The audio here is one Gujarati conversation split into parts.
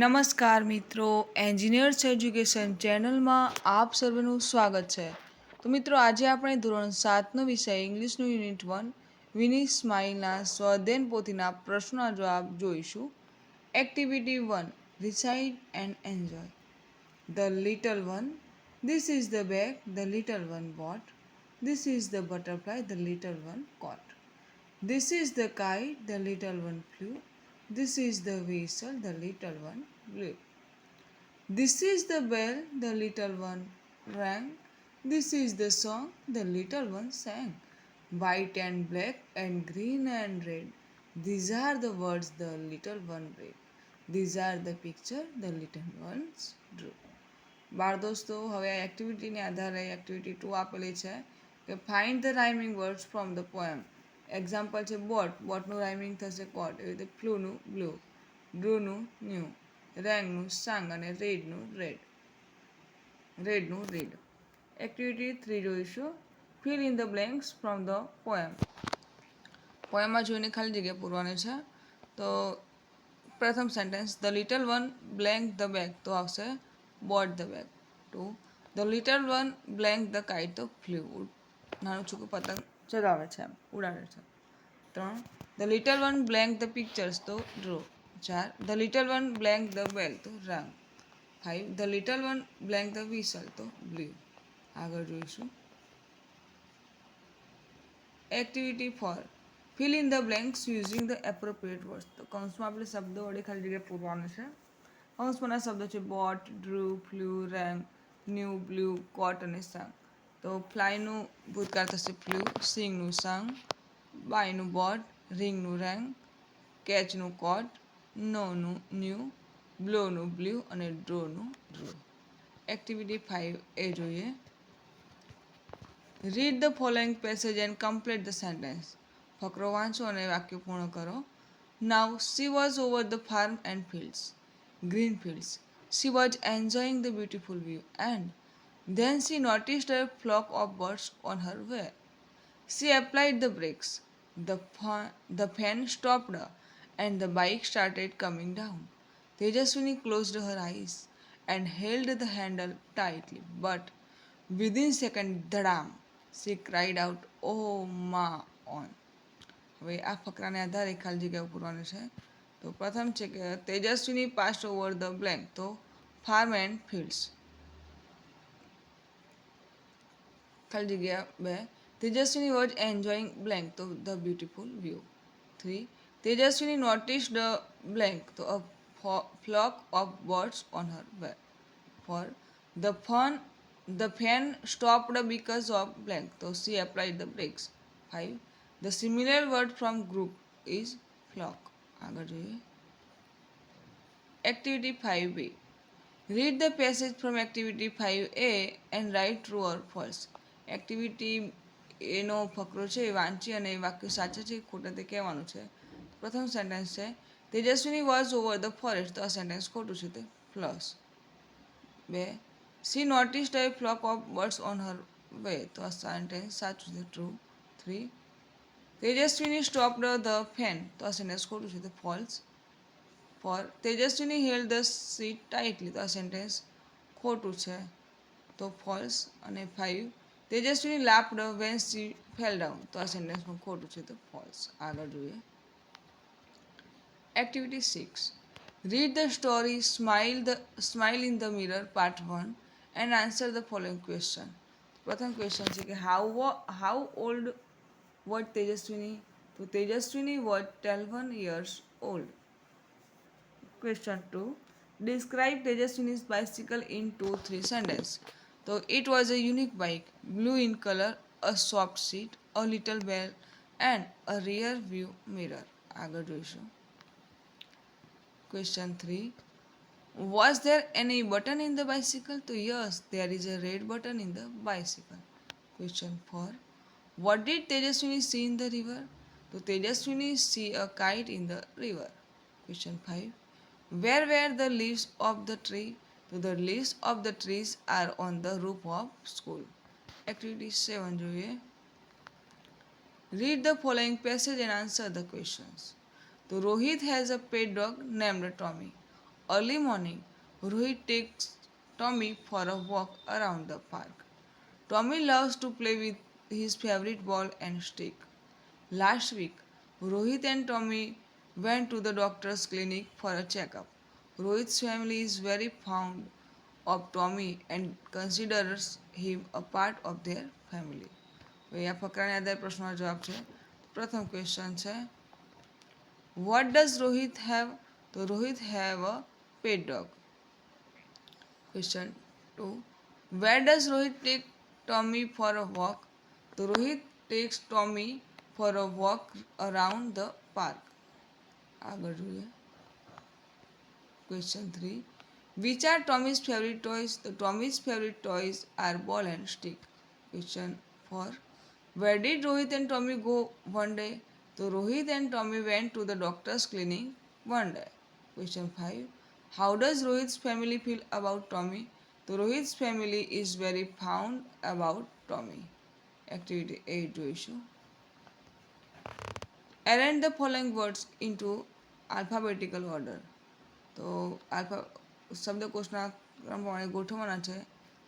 નમસ્કાર મિત્રો એન્જિનિયર્સ એજ્યુકેશન ચેનલમાં આપ સર્વેનું સ્વાગત છે તો મિત્રો આજે આપણે ધોરણ સાતનો વિષય ઇંગ્લિશનું યુનિટ વન વિની સ્માઇલના સ્વદેન પોથીના પ્રશ્નોના જવાબ જોઈશું activity one recite and enjoy the little one this is the bag the little one boat this is the butterfly the little one coat this is the kite the little one flu This is the vessel the little one blew. This is the bell the little one rang. This is the song the little one sang. White and black and green and red. These are the words the little one read. These are the picture the little ones drew. બાળ દોસ્તો હવે એક્ટિવિટીને આધારે એક્ટિવિટી ટુ આપેલી છે કે find the rhyming words from the poem example છે બોટ બોટનું રાઇમિંગ થશે કોટ એવી રીતે ફ્લૂનું બ્લુ બ્લુનું ન્યુ રેંગનું સાંગ અને રેડનું રેડ રેડનું રેડ એક્ટિવિટી થ્રી જોઈશું fill in the blanks from the poem પોએમમાં જોઈને ખાલી જગ્યા પૂરવાની છે તો પ્રથમ sentence the little one blank the bag તો આવશે bought the bag two the little one blank the kite તો ફ્લુ નાનું છોકરું પતંગ ચગાવે છે એમ ઉડાડે છે ત્રણ the little one blank the pictures તો ડ્રો ચાર the little one blank the bell તો rang five the little one blank the whistle તો બ્લ્યુ આગળ જોઈશું activity four fill in the blanks using the appropriate words તો કૌંસમાં આપણે શબ્દો વડે ખાલી જગ્યાએ પૂરવાનું છે કૌંસમાંના શબ્દો છે bought drew flew rang knew blew caught અને સાંગ તો ફ્લાયનું ભૂતકાળ થશે ફ્લુ સિંગનું સાંગ બાયનું બોટ રિંગનું રેંગ કેચનું કોટ નોનું ન્યૂ બ્લોનું બ્લુ અને ડ્રોનું ડ્રો એક્ટિવિટી ફાઇવ એ જોઈએ read the following passage and complete the sentence ફકરો વાંચો અને વાક્ય પૂર્ણ કરો now she was over the farm and fields green fields she was enjoying the beautiful view and then she noticed a flock of birds on her way She applied the brakes. The, fa- the fan stopped and the bike started coming down. Tejaswini closed her eyes and held the handle tightly, but within second, dhadam, she cried out, Oh ma on. હવે આ ફકરાને આધારે ખાલી જગ્યા પૂરવાનું છે તો પ્રથમ છે કે Tejaswini passed over the blank તો ફાર્મ એન્ડ ફિલ્ડ્સ ખાલી જગ્યા બે Tejaswini was enjoying blank, so the beautiful view. 3. Tejaswini noticed the blank, so a flock of birds on her For 4. The fan, the fan stopped because of blank, so she applied the brakes. 5. The similar word from group is flock. Activity five B. Read the passage from activity five A and write true or false. Activity એનો ફકરો છે એ વાંચી અને એ વાક્ય સાચા છે ખોટા તે કહેવાનું છે પ્રથમ સેન્ટેન્સ છે Tejaswini was over the forest તો આ સેન્ટેન્સ ખોટું છે તે પ્લસ બે she noticed a flock of birds on her way તો આ સેન્ટેન્સ સાચું છે true three Tejaswini stopped the fan તો આ સેન્ટેન્સ ખોટું છે તે false four Tejaswini held the seat tightly તો આ સેન્ટેન્સ ખોટું છે તો ફોલ્સ અને five Tejaswini laughed when she fell down તો આ સેન્ટેન્સમાં ખોટું છે તો ફોલ્સ આગળ જોઈએ activity six read the story smile the smile in the mirror part one and answer the following question પ્રથમ ક્વેશ્ચન છે કે how how old was Tejaswini તો Tejaswini was twelve years old question two describe Tejaswini bicycle in two three sentences though it was a unique bike, blue in color, a soft seat, a little bell, and a rear view mirror. આગળ જોઈશું question 3 was there any button in the bicycle to yes there is a red button in the bicycle question 4 what did tejaswini see in the river to tejaswini see a kite in the river question 5 where were the leaves of the tree the leaves of the trees are on the roof of school. Activity 7 जो है, read the following passage and answer the questions. So Rohit has a pet dog named Tommy. Early morning, Rohit takes Tommy for a walk around the park. Tommy loves to play with his favorite ball and stick. Last week, Rohit and Tommy went to the doctor's clinic for a checkup. Rohit's family is very fond of Tommy and considers him a part of their family. અહીંયા ફકરાને આધારે પ્રશ્નનો જવાબ છે પ્રથમ ક્વેશ્ચન છે વોટ ડઝ રોહિત હેવ તો Rohit have a pet dog question two where does Rohit take Tommy for a walk તો Rohit takes Tommy for a walk around the park આગળ જોઈએ Question 3. Which are Tommy's favorite toys? The Tommy's favorite toys are ball and stick. Question 4. Where did Rohit and Tommy go one day? So Rohit and Tommy went to the doctor's clinic one day. Question 5. How does Rohit's family feel about Tommy? So Rohit's family is very fond about Tommy. Activity 8 ratio. Arrange the following words into alphabetical order. તો આલ્ફા શબ્દકોશના ક્રમ પ્રમાણે ગોઠવવાના છે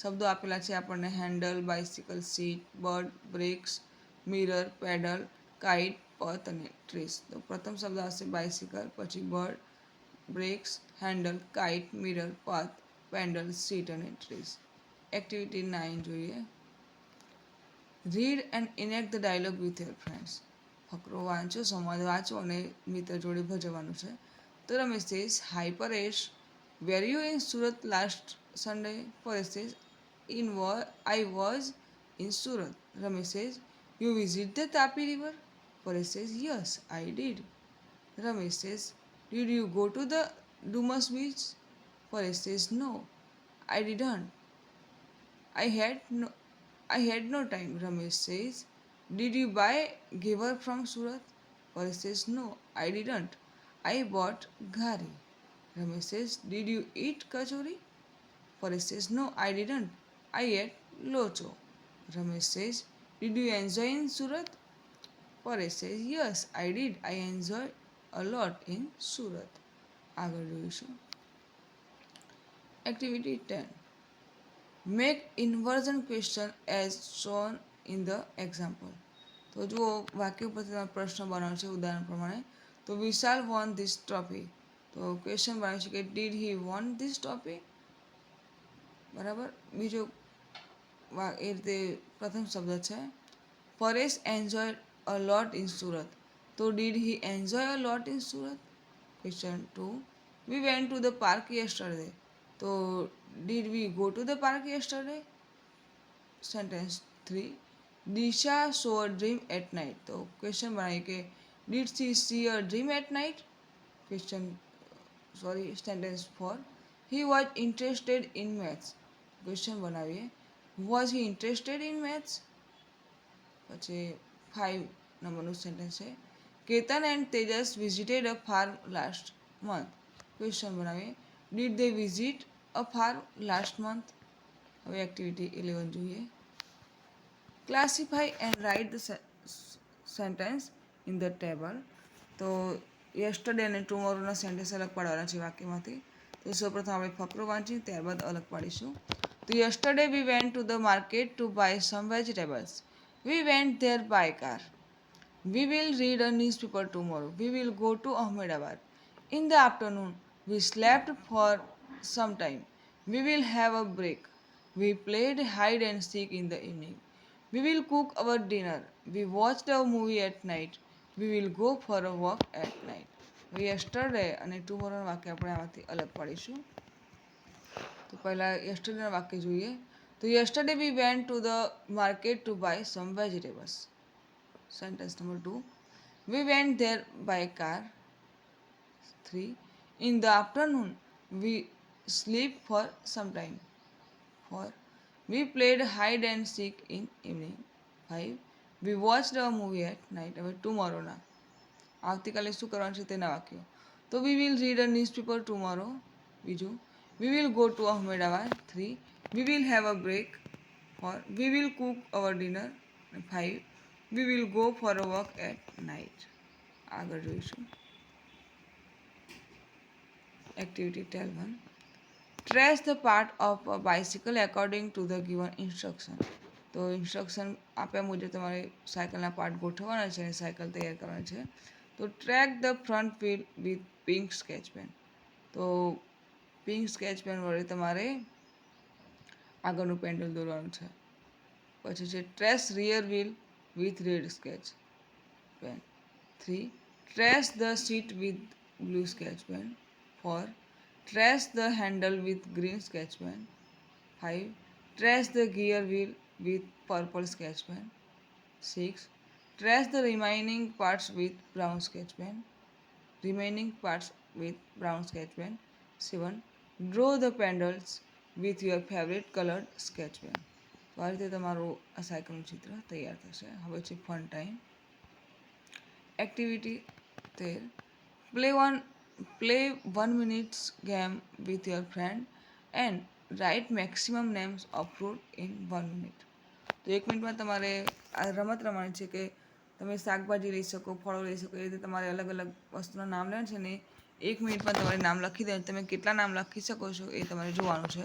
શબ્દો આપેલા છે આપણને handle bicycle seat bird brakes mirror pedal kite path અને ટ્રેસ તો પ્રથમ શબ્દ આવશે બાઇસિકલ પછી bird brakes handle kite mirror path pedal seat અને ટ્રેસ એક્ટિવિટી નાઇન જોઈએ read and enact the dialogue with your friends ફકરો વાંચો સંવાદ વાંચો અને મિત્ર જોડે ભજવવાનું છે The Ramesh says, Hi Paresh, were you in Surat last Sunday? Paresh says, in I was in Surat. Ramesh says, You visit the Tapi river? Paresh says, Yes, I did. Ramesh says, Did you go to the Dumas beach? Paresh says, No, I didn't. I had no I had no time, Ramesh says. Did you buy giver from Surat? Paresh says, No, I didn't. I bought ghari Ramesh says did you eat kachori Paresh says no I didn't I ate locho Ramesh says did you enjoy in Surat Paresh says yes I did I enjoy a lot in Surat આગળ જોઈશું activity ten make inversion question as shown in the example તો જુઓ વાક્ય પરથી પ્રશ્ન બનાવશે ઉદાહરણ પ્રમાણે तो विशाल वॉन्ट दिस ट्रॉफी तो क्वेश्चन बना चुके did he want this trophy बराबर बीजो ए प्रथम शब्द तो तो तो है Paresh enjoy a lot in Surat तो did he enjoy a lot in Surat question two we went to the park yesterday तो did we go to the park yesterday sentence three Disha saw a dream at night तो क्वेश्चन बनाए के Did she see a dream at night? Question sorry sentence for he was interested in maths. Question બનાવીએ was he interested in maths? પછી ફાઇવ નંબરનું સેન્ટેન્સ છે Ketan and Tejas visited a farm last month question બનાવીએ did they visit a farm last month હવે એક્ટિવિટી ઇલેવન જોઈએ classify and write the sentence in the table તો યસ્ટરડે અને ટુમોરોના સેન્ટેન્સ અલગ પાડવાના છે વાક્યમાંથી તો સૌપ્રથમ આપણે ફકરો વાંચી ત્યારબાદ અલગ પાડીશું તો yesterday we went to the market to buy some vegetables we went there by car we will read a newspaper tomorrow we will go to Ahmedabad in the afternoon we slept for some time we will have a break we played hide and seek in the evening we will cook our dinner we watch the movie at night we will go for a walk at night V yesterday અને ટુમોરોનું વાક્ય આપણે આમાંથી અલગ પાડીશું તો પહેલાં યસ્ટરડેના વાક્ય જોઈએ તો yesterday we went to the market to buy some vegetables sentence number two we went there by car three in the afternoon we sleep for some time four we played hide and seek in evening five we watch a movie at night હવે ટુમોરોના આવતીકાલે શું કરવાનું છે તેના વાક્યો તો we will read a newspaper tomorrow બીજું we will go to Ahmedabad three we will have a break four we will cook our dinner five we will go for a work at night આગળ જોઈશું activity twelve one trace the part of a bicycle according to the given instruction તો ઇન્સ્ટ્રક્શન આપ્યા મુજબ તમારે સાયકલના પાર્ટ ગોઠવવાના છે અને સાયકલ તૈયાર કરવાની છે તો track the front wheel with pink sketch pen તો પિંક સ્કેચ પેન વડે તમારે આગળનું પેન્ડલ દોરવાનું છે પછી છે trace rear wheel with red sketch pen three trace the seat with blue sketch pen four trace the handle with green sketch pen five trace the gear wheel with purple sketch pen. 6. Trace the remaining parts with brown sketch pen. Remaining parts with brown sketch pen. 7. Draw the pendles with your favorite colored sketch pen. તો આ રીતે તમારું આ સાયકલનું ચિત્ર તૈયાર થશે હવે છે ફન ટાઈમ એક્ટિવિટી તેર play one play one minutes game with your friend and write maximum names of fruit in one minute તો એક મિનિટમાં તમારે આ રમત રમવાની છે કે તમે શાકભાજી લઈ શકો ફળો લઈ શકો એ રીતે તમારે અલગ અલગ વસ્તુના નામ લેવાનું છે ને એક મિનિટમાં તમારે નામ લખી દે તમે કેટલા નામ લખી શકો છો એ તમારે જોવાનું છે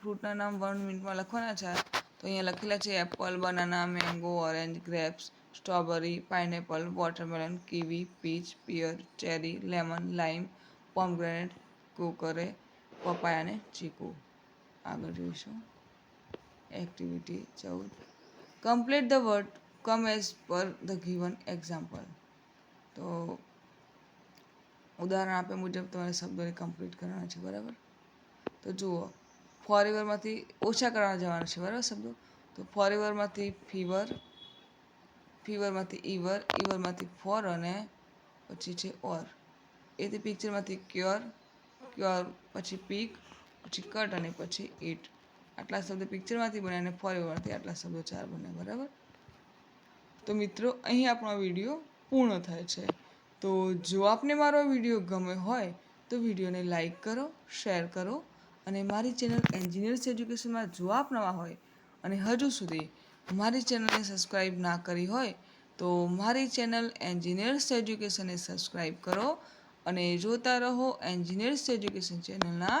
ફ્રૂટના નામ વન મિનિટમાં લખવાના છે તો અહીંયા લખેલા છે apple banana mango orange grapes strawberry pineapple watermelon kiwi peach pear cherry lemon lime pomegranate કોકરે પપાયા અને ચીકુ આગળ જોઈશું એક્ટિવિટી ચૌદ complete the word come as per the given example તો ઉદાહરણ આપ્યા મુજબ તમારે શબ્દોને કમ્પ્લીટ કરવાના છે બરાબર તો જુઓ ફોરેવરમાંથી ઓછા કરવાના જવાના છે બરાબર શબ્દો તો ફોરેવરમાંથી ફીવર ફીવરમાંથી ઇવર ઇવરમાંથી ફોર અને પછી છે ઓર એથી પિક્ચરમાંથી ક્યોર ક્યોર પછી પીક પછી કટ અને પછી એટ આટલા શબ્દો પિક્ચરમાંથી બને અને ફોરએવરથી આટલા શબ્દો ચાર બને બરાબર તો મિત્રો અહીં આપણો વિડીયો પૂર્ણ થાય છે તો જો આપને મારો વિડીયો ગમે હોય તો વિડીયોને લાઈક કરો શેર કરો અને મારી ચેનલ એન્જિનિયર્સ એજ્યુકેશનમાં જો આપ નવા હોય અને હજુ સુધી મારી ચેનલને સબસ્ક્રાઈબ ના કરી હોય તો મારી ચેનલ એન્જિનિયર્સ એજ્યુકેશનને સબસ્ક્રાઈબ કરો અને જોતા રહો એન્જિનિયર્સ એજ્યુકેશન ચેનલના